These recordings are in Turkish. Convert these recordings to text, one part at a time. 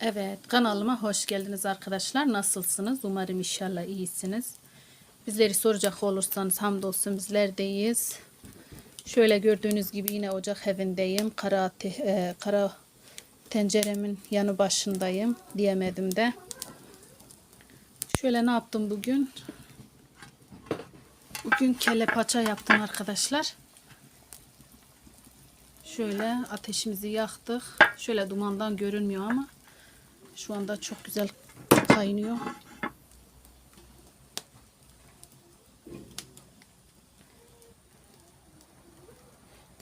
Evet kanalıma hoş geldiniz arkadaşlar. Nasılsınız? Umarım inşallah iyisiniz. Bizleri soracak olursanız hamdolsun bizler de iyiyiz. Şöyle gördüğünüz gibi yine ocak evindeyim. Kara, ate- e, kara tenceremin yanı başındayım diyemedim de. Şöyle ne yaptım bugün? Bugün kelle paça yaptım arkadaşlar. Şöyle ateşimizi yaktık. Şöyle dumandan görünmüyor ama şu anda çok güzel kaynıyor.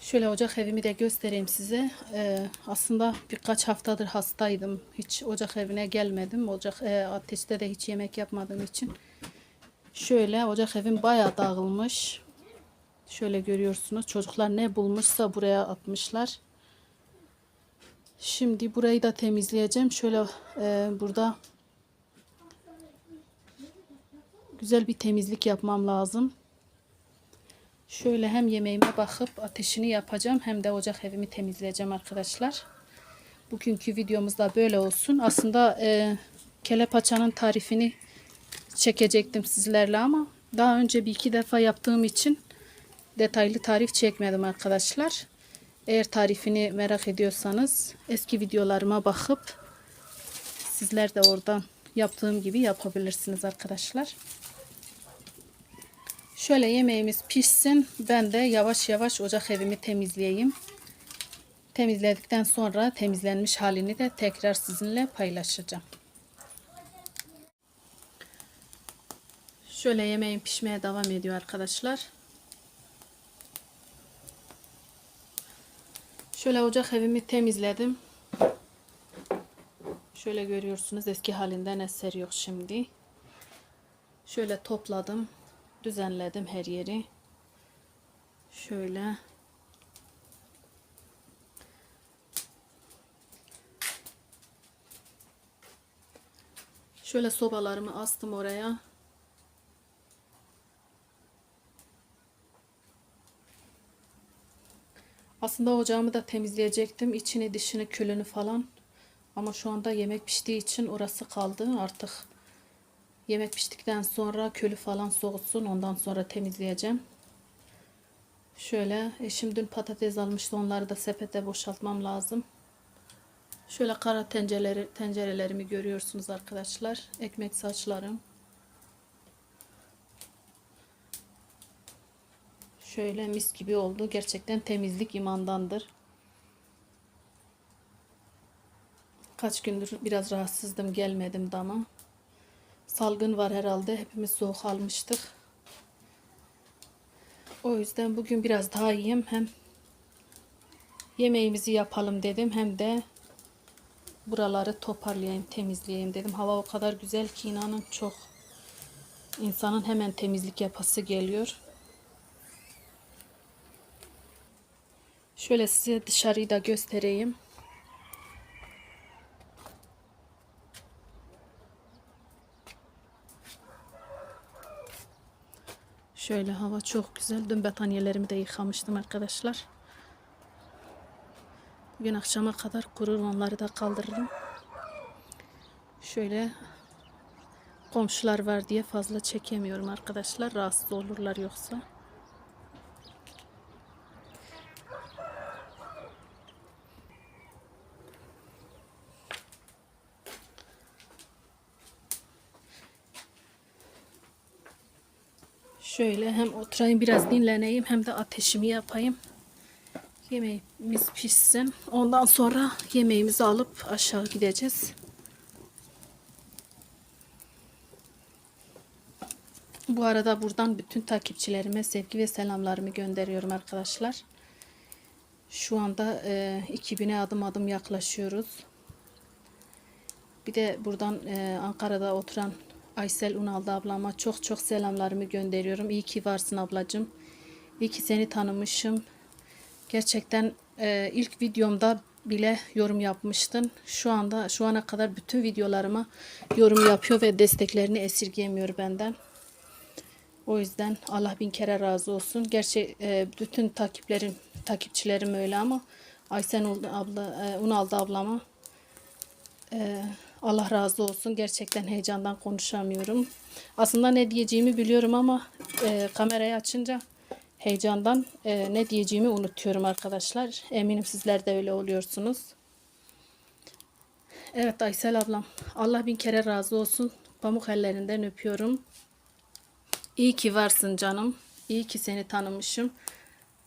Şöyle ocak evimi de göstereyim size. Ee, aslında birkaç haftadır hastaydım. Hiç ocak evine gelmedim. Ocak e, ateşte de hiç yemek yapmadığım için. Şöyle ocak evim bayağı dağılmış. Şöyle görüyorsunuz. Çocuklar ne bulmuşsa buraya atmışlar. Şimdi burayı da temizleyeceğim. Şöyle e, burada güzel bir temizlik yapmam lazım. Şöyle hem yemeğime bakıp ateşini yapacağım hem de ocak evimi temizleyeceğim arkadaşlar. Bugünkü videomuz da böyle olsun. Aslında e, kele paçanın tarifini çekecektim sizlerle ama daha önce bir iki defa yaptığım için detaylı tarif çekmedim arkadaşlar. Eğer tarifini merak ediyorsanız eski videolarıma bakıp sizler de oradan yaptığım gibi yapabilirsiniz arkadaşlar. Şöyle yemeğimiz pişsin. Ben de yavaş yavaş ocak evimi temizleyeyim. Temizledikten sonra temizlenmiş halini de tekrar sizinle paylaşacağım. Şöyle yemeğim pişmeye devam ediyor arkadaşlar. Şöyle ocak evimi temizledim. Şöyle görüyorsunuz eski halinden eser yok şimdi. Şöyle topladım. Düzenledim her yeri. Şöyle. Şöyle sobalarımı astım oraya. Aslında ocağımı da temizleyecektim. İçini, dışını, külünü falan. Ama şu anda yemek piştiği için orası kaldı. Artık yemek piştikten sonra külü falan soğutsun. Ondan sonra temizleyeceğim. Şöyle eşim dün patates almıştı. Onları da sepete boşaltmam lazım. Şöyle kara tencereleri, tencerelerimi görüyorsunuz arkadaşlar. Ekmek saçlarım. Şöyle mis gibi oldu. Gerçekten temizlik imandandır. Kaç gündür biraz rahatsızdım. Gelmedim dama. Salgın var herhalde. Hepimiz soğuk almıştık. O yüzden bugün biraz daha iyiyim. Hem yemeğimizi yapalım dedim. Hem de buraları toparlayayım, temizleyeyim dedim. Hava o kadar güzel ki inanın çok insanın hemen temizlik yapası geliyor. Şöyle size dışarıyı da göstereyim. Şöyle hava çok güzel. Dün battaniyelerimi de yıkamıştım arkadaşlar. Bugün akşama kadar kurur onları da kaldırırım. Şöyle komşular var diye fazla çekemiyorum arkadaşlar. Rahatsız olurlar yoksa. Şöyle hem oturayım biraz dinleneyim hem de ateşimi yapayım. Yemeğimiz pişsin. Ondan sonra yemeğimizi alıp aşağı gideceğiz. Bu arada buradan bütün takipçilerime sevgi ve selamlarımı gönderiyorum arkadaşlar. Şu anda e, 2000'e adım adım yaklaşıyoruz. Bir de buradan e, Ankara'da oturan Aysel Unaldı ablama çok çok selamlarımı gönderiyorum. İyi ki varsın ablacığım. İyi ki seni tanımışım. Gerçekten e, ilk videomda bile yorum yapmıştın. Şu anda şu ana kadar bütün videolarıma yorum yapıyor ve desteklerini esirgemiyor benden. O yüzden Allah bin kere razı olsun. Gerçi e, bütün takiplerim, takipçilerim öyle ama Aysel abla, e, Unaldı ablama Ee, Allah razı olsun. Gerçekten heyecandan konuşamıyorum. Aslında ne diyeceğimi biliyorum ama e, kamerayı açınca heyecandan e, ne diyeceğimi unutuyorum arkadaşlar. Eminim sizler de öyle oluyorsunuz. Evet Aysel ablam. Allah bin kere razı olsun. Pamuk ellerinden öpüyorum. İyi ki varsın canım. İyi ki seni tanımışım.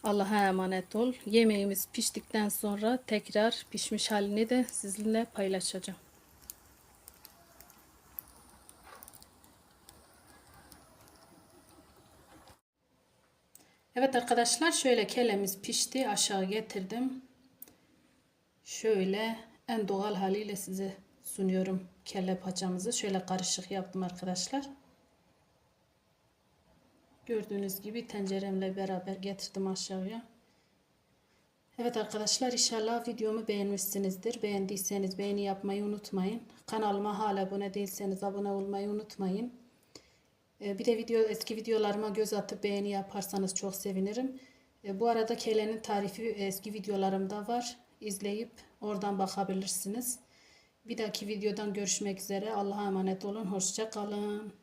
Allah'a emanet ol. Yemeğimiz piştikten sonra tekrar pişmiş halini de sizinle paylaşacağım. Evet arkadaşlar şöyle kelemiz pişti. Aşağı getirdim. Şöyle en doğal haliyle size sunuyorum kelle paçamızı. Şöyle karışık yaptım arkadaşlar. Gördüğünüz gibi tenceremle beraber getirdim aşağıya. Evet arkadaşlar inşallah videomu beğenmişsinizdir. Beğendiyseniz beğeni yapmayı unutmayın. Kanalıma hala abone değilseniz abone olmayı unutmayın. Ee, Bir de video eski videolarıma göz atıp beğeni yaparsanız çok sevinirim. Ee, Bu arada kelenin tarifi eski videolarımda var. İzleyip oradan bakabilirsiniz. Bir dahaki videodan görüşmek üzere. Allah'a emanet olun. Hoşça kalın.